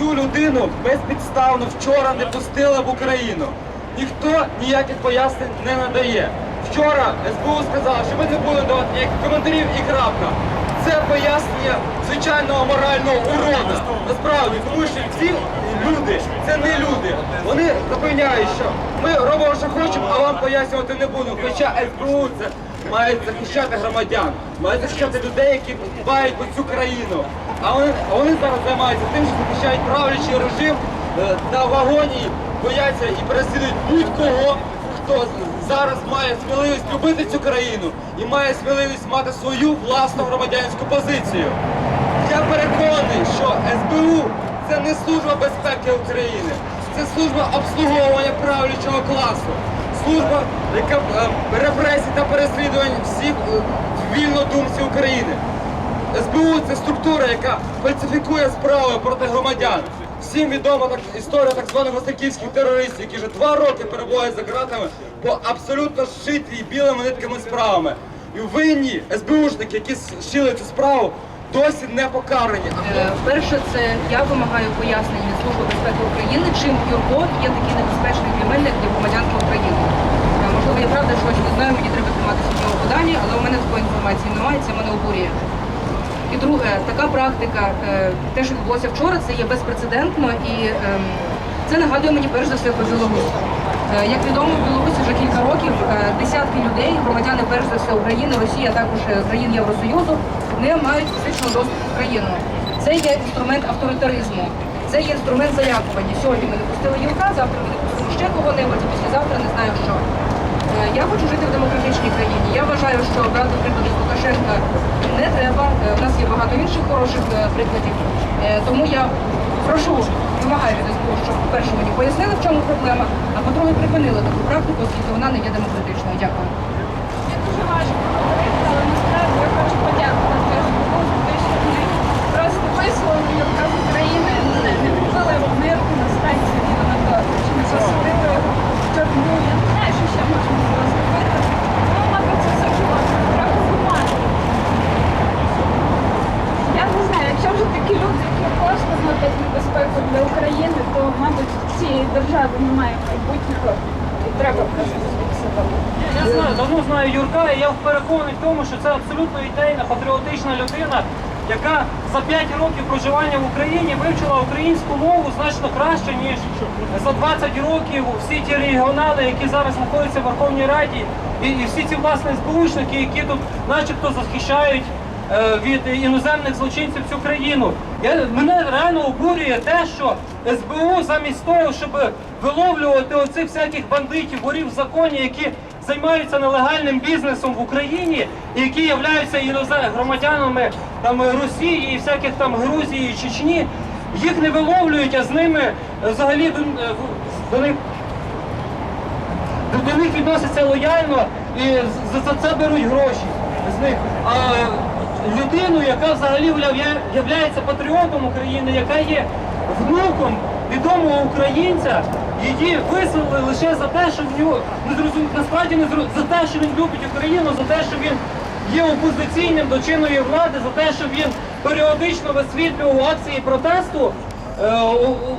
цю людину безпідставно вчора не пустили в Україну. Ніхто ніяких пояснень не надає. Вчора СБУ сказала, що ми не будемо давати коментарів і крапка. Це пояснення звичайного морального урода. Насправді, тому що ці люди це не люди. Вони запевняють, що ми робимо, що хочемо, а вам пояснювати не будемо. Хоча СБУ це мають захищати громадян, мають захищати людей, які дбають про цю країну. А вони, вони зараз займаються тим, що захищають правлячий режим е, та в агонії, бояться і переслідують будь-кого, хто зараз має сміливість любити цю країну і має сміливість мати свою власну громадянську позицію. Я переконаний, що СБУ це не служба безпеки України, це служба обслуговування правлячого класу, служба яка е, репресій та переслідувань всіх е, вільнодумців України. СБУ це структура, яка фальсифікує справи проти громадян. Всім відома так історія так званих васильківських терористів, які вже два роки перебувають за ґратами по абсолютно зшитій білими нитками справами. І винні СБУшники, які зшили цю справу, досі не покарані. Е, Перше, це я вимагаю пояснень від Служби безпеки України, чим Юрко є такий небезпечний для мене, як для громадянки України. Е, Можливо, я правда щось не знаю, мені треба триматися в нього подані, але у мене такої інформації немає, це мене обурює. І друге, така практика, е, те, що відбулося вчора, це є безпрецедентно і ем, це нагадує мені перш за все Білорусь. Е, Як відомо, в Білорусі вже кілька років е, десятки людей, громадяни перш за все України, Росія, а також е, країн Євросоюзу, не мають фізичного доступу в країну. Це є інструмент авторитаризму, це є інструмент залякування. Сьогодні ми не пустили Юрка, завтра ми не пустимо ще кого-небудь, і післязавтра не знаю що. Я хочу жити в демократичній країні. Я вважаю, що брати приклад з Лукашенка не треба. У нас є багато інших хороших прикладів. Тому я прошу, вимагаю від СБУ, щоб, по-перше, мені пояснили, в чому проблема, а по-друге, припинили таку практику, оскільки вона не є демократичною. Дякую. Це дуже важко говорити, але насправді я хочу подякувати СБУ за те, що вони просто висловили Юрка з України, не, не відвели в мирку на станції Ліонардо, чи не засудили його в тюрму. Я не знаю, що ще можна було зробити. Ну, мабуть, це закривати трохи гуманно. Я не знаю, якщо вже такі люди, які просто становлять небезпеку для України, то, мабуть, цієї держави немає майбутнього і треба просто звідси Я знаю, давно знаю Юрка, і я переконаний в тому, що це абсолютно ідейна, патріотична людина, яка за 5 років проживання в Україні вивчила українську мову значно краще, ніж за 20 років всі ті регіонали, які зараз знаходяться в Верховній Раді, і, і всі ці власне СБУшники, які тут начебто захищають е, від іноземних злочинців цю країну. Я, мене реально обурює те, що СБУ замість того, щоб виловлювати оцих всяких бандитів, ворів в законі, які займаються нелегальним бізнесом в Україні, і які являються громадянами там Росії і всяких там Грузії, Чечні, їх не виловлюють, а з ними е, взагалі до, е, до них до, них відносяться лояльно і за, це беруть гроші з них. А людину, яка взагалі являє, являється патріотом України, яка є внуком відомого українця, її виселили лише за те, що в нього не зрозум... насправді не зрозум... за те, що він любить Україну, за те, що він є опозиційним до чинної влади, за те, що він періодично висвітлював акції протесту е,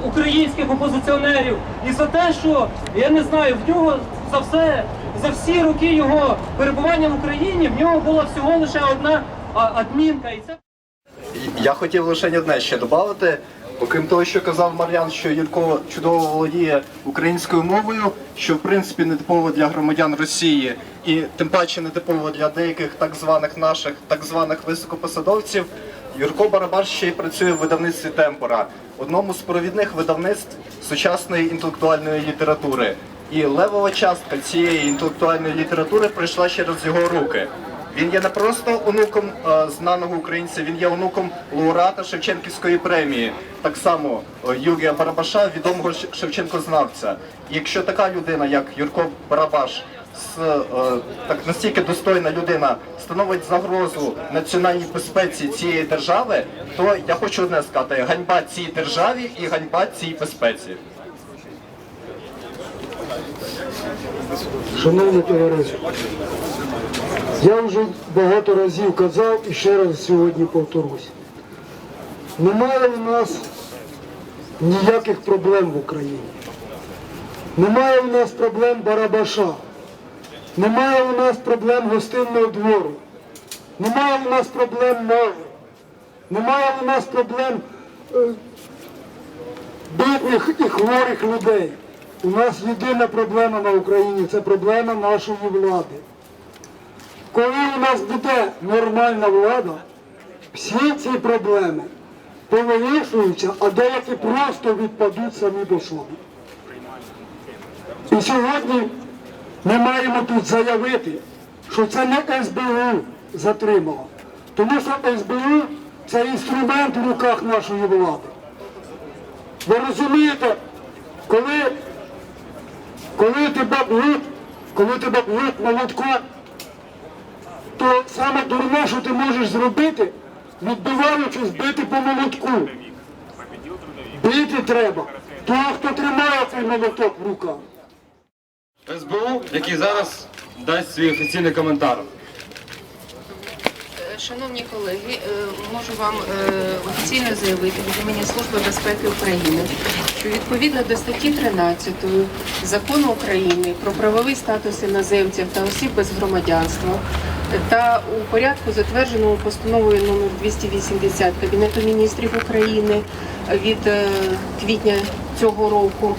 українських опозиціонерів і за те, що я не знаю, в нього за все за всі роки його перебування в Україні в нього була всього лише одна адмінка, і це. Я хотів лише одне ще додати. Окрім того, що казав Мар'ян, що Юрко чудово володіє українською мовою, що в принципі не типово для громадян Росії, і тим паче не типово для деяких так званих наших так званих високопосадовців. Юрко Барабаш ще й працює в видавництві Темпора, одному з провідних видавництв сучасної інтелектуальної літератури. І левова частка цієї інтелектуальної літератури пройшла через його руки. Він є не просто онуком е, знаного українця, він є онуком лауреата Шевченківської премії, так само е, Юрія Барабаша, відомого Шевченкознавця. І якщо така людина, як Юрко Барабаш, с, е, так настільки достойна людина, становить загрозу національній безпеці цієї держави, то я хочу одне сказати: ганьба цій державі і ганьба цій безпеці. Шановне товариство, я вже багато разів казав і ще раз сьогодні повторюсь. Немає у нас ніяких проблем в Україні. Немає у нас проблем Барабаша, немає у нас проблем гостинного двору, немає у нас проблем мови, немає у нас проблем е, бідних і хворих людей. У нас єдина проблема на Україні це проблема нашої влади. Коли у нас буде нормальна влада, всі ці проблеми повирішуються, а деякі просто відпадуть самі по собі. І сьогодні ми маємо тут заявити, що це не СБУ затримало, тому що СБУ це інструмент в руках нашої влади. Ви розумієте, коли, коли тебе б'ють, коли тебе б'ють молотком, то саме дурне, що ти можеш зробити, відбиваючись бити по молотку. Бити треба. Того, хто тримає цей молоток в руках. СБУ, який зараз дасть свій офіційний коментар. Шановні колеги, е, можу вам е, офіційно заявити від імені Служби безпеки України, що відповідно до статті 13 закону України про правовий статус іноземців та осіб без громадянства та у порядку, затвердженому постановою номер 280 Кабінету міністрів України від е, квітня цього року.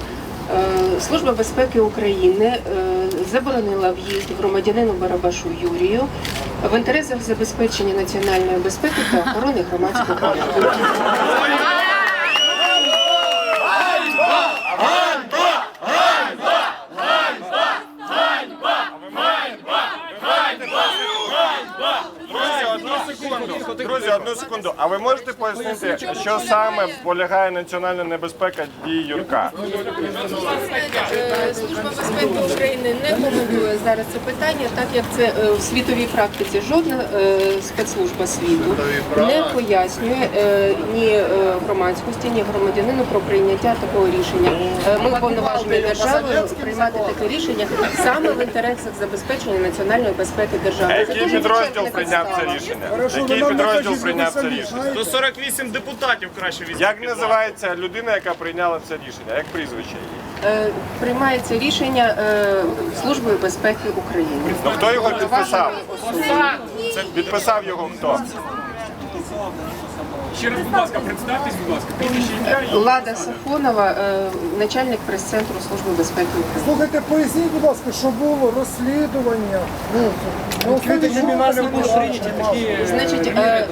Е, Служба безпеки України е, заборонила в'їзд громадянину Барабашу Юрію в інтересах забезпечення національної безпеки та охорони громадського порядку. Друзі, одну секунду. Друзі, одну секунду. А ви можете пояснити, що саме полягає національна небезпека дій Юрка? Е, Служба безпеки України не коментує зараз це питання, так як це е, в світовій практиці жодна е, спецслужба світу не пояснює е, ні е, громадськості, ні громадянину про прийняття такого рішення. Е, Ми повноважені державою приймати таке рішення саме в інтересах забезпечення національної безпеки держави. А Це який дуже підрозділ прийняв це підстава. рішення? Який підрозділ прийняв це рішення? 148 депутатів краще візьмуть. Як називається людина, яка прийняла це рішення? Як прізвище її? Е, Приймається рішення е, Службою безпеки України. Ну хто його підписав? Підписав його хто? Ще раз, будь ласка, представтесь, будь ласка. Прізвище ім'я і Лада Сафонова, е, начальник прес-центру Служби безпеки України. Слухайте, поясніть, будь ласка, що було розслідування. Ну, було чимало? Значить, е,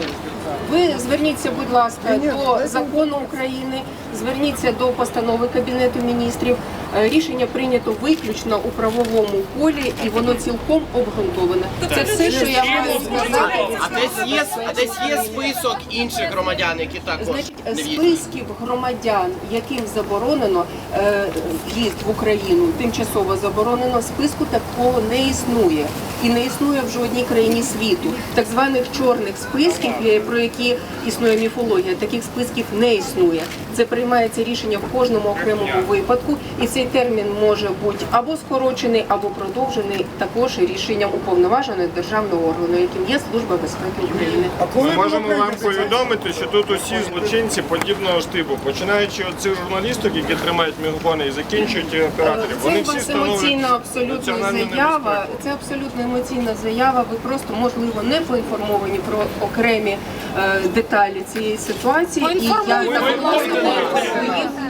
ви зверніться, будь ласка, Ні, ні, до закону України, зверніться до постанови Кабінету міністрів. Е, Рішення прийнято виключно у правовому полі і воно цілком обґрунтоване. Це все, що я можу сказати. А десь є, а десь є список інших громадян, які також Значить, списків громадян, яким заборонено е, в'їзд в Україну, тимчасово заборонено, списку такого не існує. І не існує в жодній країні світу. Так званих чорних списків, е, про які існує міфологія, таких списків не існує. Це приймається рішення в кожному окремому випадку, і цей термін може бути або скорочений, або продовжений також рішенням уповноваженого державного органу, яким є Служба безпеки України. Ми можемо вам повідомити, що тут усі злочинці подібного ж типу, починаючи від цих журналісток, які тримають мікрофони, і закінчуючи операторів. Вони всі емоційна абсолютно заява. Це абсолютно емоційна заява. Ви просто можливо не поінформовані про окремі е, деталі цієї ситуації. І я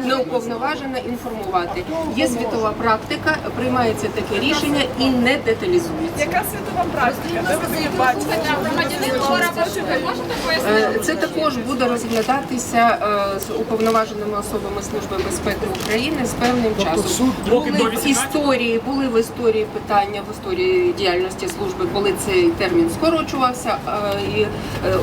не, уповноважена інформувати. Є світова практика, приймається таке рішення і не деталізується. Яка світова практика? Де ви її бачите? Е, Це також буде розглядатися е, з уповноваженими особами Служби безпеки України з певним часом. Були в історії, були в історії питання в історії діяльності служби, коли цей термін скорочувався е, і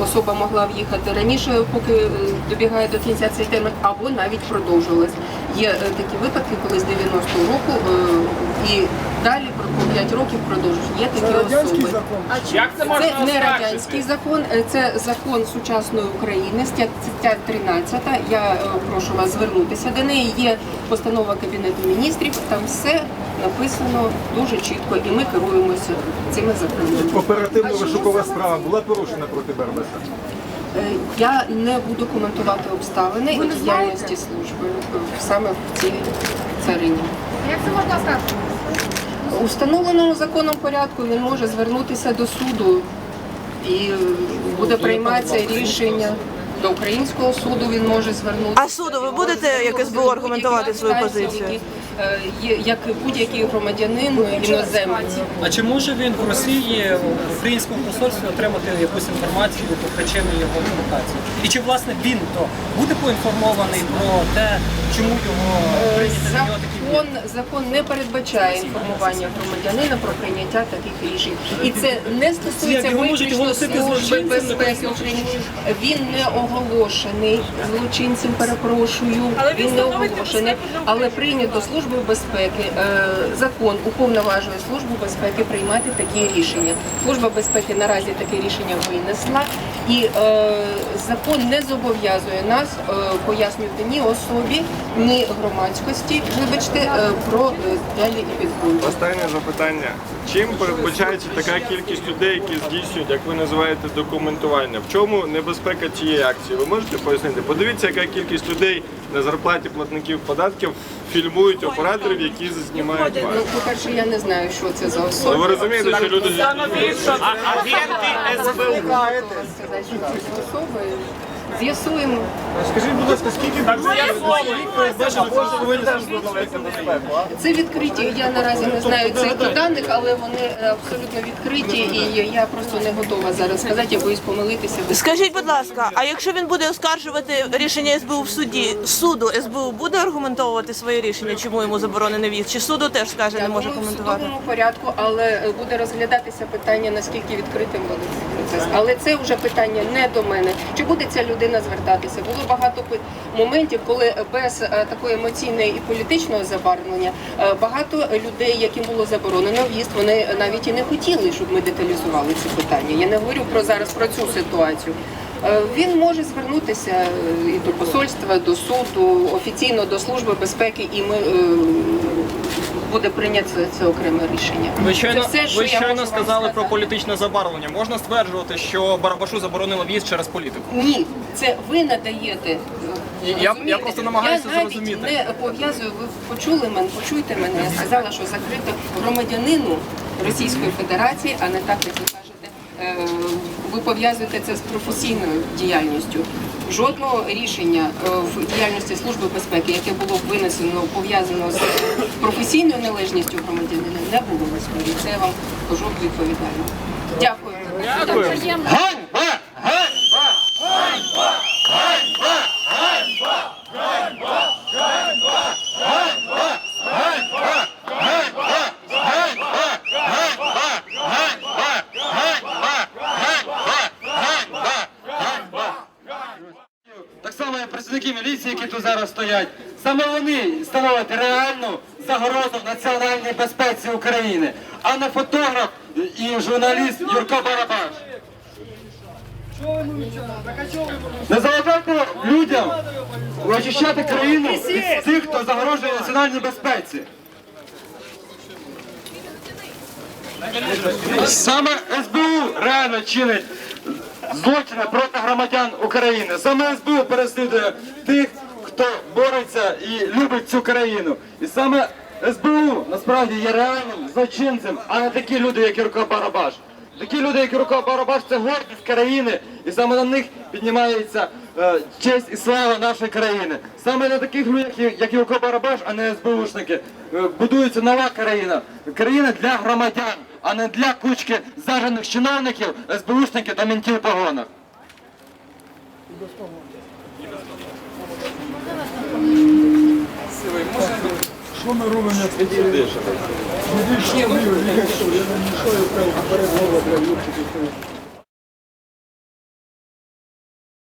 особа могла в'їхати раніше, поки добігає до кінця цей термін, або навіть продовжувалась. Є е, такі випадки, коли з 90-го року е, і далі про 5 років продовжують. Є Це такі радянський особи. закон. як це можна Це не радянський закон, е, це закон сучасної України, стаття 13. Я прошу вас звернутися до неї. Є постанова Кабінету міністрів, там все написано дуже чітко, і ми керуємося цими законами. Оперативно-розшукова справа була порушена проти Барбаша? Е, Я не буду коментувати обставини і діяльності служби е, саме в цій царині. Як це можна сказати? У встановленому законом порядку він може звернутися до суду і е, буде прийматися рішення. До українського суду він може звернутися. А суду ви будете, як СБУ, аргументувати свою позицію? Е, Як будь-який громадянин іноземець. А чи може він в Росії в українському посольстві отримати якусь інформацію по причини його провокації? І чи власне він то буде поінформований про те, чому його прийняти за нього такі Закон, закон не передбачає інформування громадянина про прийняття таких рішень. І це не стосується виключно служби безпеки України. Він не оголошений злочинцем, перепрошую. Він не оголошений, але прийнято службою безпеки. е, Закон уповноважує службу безпеки приймати такі рішення. Служба безпеки наразі таке рішення винесла, і е, закон не зобов'язує нас е, пояснювати ні особі, ні громадськості. Вибачте, е, про е, далі і відбудову. Останнє запитання. Чим передбачається така кількість людей, які здійснюють, як ви називаєте, документування? В чому небезпека цієї акції? Ви можете пояснити? Подивіться, яка кількість людей на зарплаті платників податків фільмують операторів, які знімають вас. Ну, по-перше, я не знаю, що це за Ну, особи. ви розумієте, що люди Агенти СБУ. Сказати, що це за особи. З'ясуємо. Скажіть, будь ласка, скільки Це відкриті. Я наразі не знаю цих даних, але вони е, абсолютно відкриті, і я просто не готова зараз сказати, я боюсь помилитися. Скажіть, будь ласка, а якщо він буде оскаржувати рішення СБУ в суді, суду СБУ буде аргументовувати своє рішення, чому йому заборонений в'їзд? Чи суду теж скаже, не може думаю, в коментувати? судовому порядку, але буде розглядатися питання, наскільки відкритим буде процес. Але це вже питання не до мене. Чи буде ця людина звертатися? Було багато моментів, коли без е, такої емоційної і політичного забарвлення е, багато людей, яким було заборонено в'їзд, вони навіть і не хотіли, щоб ми деталізували ці питання. Я не говорю про зараз про цю ситуацію. Е, Він може звернутися і до посольства, до суду, офіційно до служби безпеки, і ми буде прийнято це, окреме рішення. Ви щойно, Це все, що ви що щойно сказали про політичне забарвлення. Можна стверджувати, що Барабашу заборонили в'їзд через політику? Ні, це ви надаєте. Я- я просто намагаюся я навіть зрозуміти. не пов'язую. Ви почули мене, почуйте мене. Я сказала, що закрито громадянину Російської Федерації, а не так, як ви е, Ви пов'язуєте це з професійною діяльністю. Жодного рішення е, в діяльності Служби безпеки, яке було б винесено пов'язано з професійною належністю громадянина, не було в історії. Це я вам кажу відповідально. Дякую. Дякую. Міліції, які тут зараз стоять. Саме вони становлять реальну загрозу національній безпеці України, а не фотограф і журналіст Юрко Барабаш. Не заважайте людям очищати країну від тих, хто загрожує національній безпеці. Саме СБУ реально чинить злочини проти громадян України. Саме СБУ переслідує тих, хто бореться і любить цю країну. І саме СБУ насправді є реальним злочинцем, а не такі люди, як Юрко Барабаш. Такі люди, як Юрко Барабаш, це гордість країни, і саме на них піднімається е, честь і слава нашої країни. Саме на таких людях, як Юрко Барабаш, а не СБУшники, е, будується нова країна. Країна для громадян, а не для кучки зажених чиновників, СБУшників та ментів у погонах. Що ми робимо? Що, я не мішаю, прямо перед головою,